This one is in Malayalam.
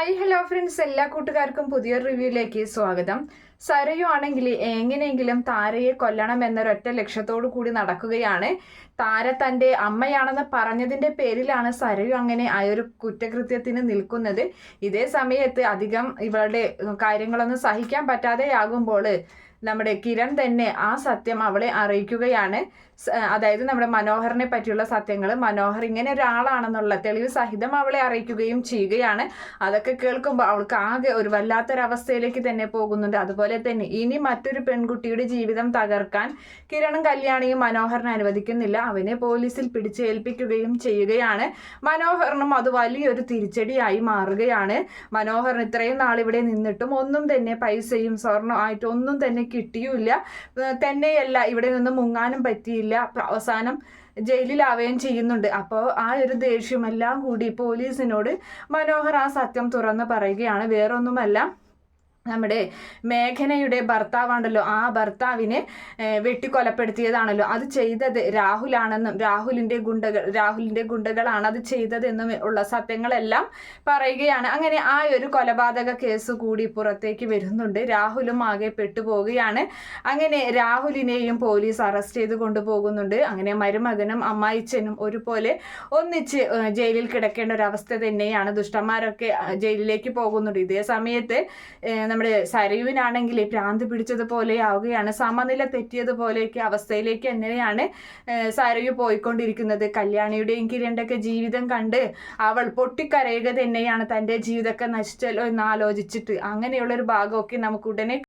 ഹായ് ഹലോ ഫ്രണ്ട്സ് എല്ലാ കൂട്ടുകാർക്കും പുതിയൊരു റിവ്യൂയിലേക്ക് സ്വാഗതം. സരയു ആണെങ്കിൽ എങ്ങനെയെങ്കിലും താരയെ കൊല്ലണം എന്നൊരൊറ്റ ലക്ഷ്യത്തോടു കൂടി നടക്കുകയാണ്. താര തന്റെ അമ്മയാണെന്ന് പറഞ്ഞതിന്റെ പേരിലാണ് സരയു അങ്ങനെ ആ ഒരു കുറ്റകൃത്യത്തിന് നിൽക്കുന്നത്. ഇതേ സമയത്ത് അധികം ഇവളുടെ കാര്യങ്ങളൊന്നും സഹിക്കാൻ പറ്റാതെയാകുമ്പോൾ നമ്മുടെ കിരൺ തന്നെ ആ സത്യം അവളെ അറിയിക്കുകയാണ്. അതായത് നമ്മുടെ മനോഹറിനെ പറ്റിയുള്ള സത്യങ്ങൾ മനോഹർ ഇങ്ങനെ ഒരാളാണെന്നുള്ള തെളിവ് സഹിതം അവളെ അറിയിക്കുകയും ചെയ്യുകയാണ്. അതൊക്കെ കേൾക്കുമ്പോൾ അവൾക്ക് ആകെ ഒരു വല്ലാത്തൊരവസ്ഥയിലേക്ക് തന്നെ പോകുന്നുണ്ട്. അതുപോലെ തന്നെ ഇനി മറ്റൊരു പെൺകുട്ടിയുടെ ജീവിതം തകർക്കാൻ കിരണും കല്യാണിയും മനോഹറിനെ അനുവദിക്കുന്നില്ല. അവനെ പോലീസിൽ പിടിച്ചേൽപ്പിക്കുകയും ചെയ്യുകയാണ്. മനോഹറിനും അത് വലിയൊരു തിരിച്ചടിയായി മാറുകയാണ്. മനോഹറിന് ഇത്രയും നാൾ ഇവിടെ നിന്നിട്ടും ഒന്നും തന്നെ പൈസയും സ്വർണം ആയിട്ട് ഒന്നും തന്നെ കിട്ടിയുമില്ല. തന്നെയല്ല ഇവിടെ നിന്ന് മുങ്ങാനും പറ്റിയില്ല. അവസാനം ജയിലിലാവുകയും ചെയ്യുന്നുണ്ട്. അപ്പോൾ ആ ഒരു ദേഷ്യമെല്ലാം കൂടി പോലീസിനോട് മനോഹർ ആ സത്യം തുറന്ന് പറയുകയാണ്. വേറൊന്നുമല്ല നമ്മുടെ മേഘനയുടെ ഭർത്താവാണല്ലോ. ആ ഭർത്താവിനെ വെട്ടിക്കൊലപ്പെടുത്തിയതാണല്ലോ. അത് ചെയ്തത് രാഹുലാണെന്നും രാഹുലിന്റെ ഗുണ്ടകൾ രാഹുലിന്റെ ഗുണ്ടകളാണ് അത് ചെയ്തതെന്നും ഉള്ള സത്യങ്ങളെല്ലാം പറയുകയാണ്. അങ്ങനെ ആ ഒരു കൊലപാതക കേസ് കൂടി പുറത്തേക്ക് വരുന്നുണ്ട്. രാഹുലും ആകെ പെട്ടുപോവുകയാണ്. അങ്ങനെ രാഹുലിനെയും പോലീസ് അറസ്റ്റ് ചെയ്ത് കൊണ്ടുപോകുന്നുണ്ട്. അങ്ങനെ മരുമകനും അമ്മായിച്ചനും ഒരുപോലെ ഒന്നിച്ച് ജയിലിൽ കിടക്കേണ്ട ഒരു അവസ്ഥ തന്നെയാണ്. ദുഷ്ടന്മാരൊക്കെ ജയിലിലേക്ക് പോകുന്നുണ്ട്. ഇതേ സമയത്ത് ഏഹ്, നമ്മുടെ സരയുവിനാണെങ്കിൽ ഭ്രാന്ത് പിടിച്ചതുപോലെ ആവുകയാണ്. സമനില തെറ്റിയതുപോലെയൊക്കെ അവസ്ഥയിലേക്ക് തന്നെയാണ് സരയു പോയിക്കൊണ്ടിരിക്കുന്നത്? കല്യാണിയുടെയും കിരണ്ടൊക്കെ ജീവിതം കണ്ട് അവൾ പൊട്ടിക്കരയുക തന്നെയാണ് തന്റെ ജീവിതമൊക്കെ നശിച്ചല്ലോ എന്ന് ആലോചിച്ചിട്ട് അങ്ങനെയുള്ളൊരു ഭാഗമൊക്കെ നമുക്ക് ഉടനെ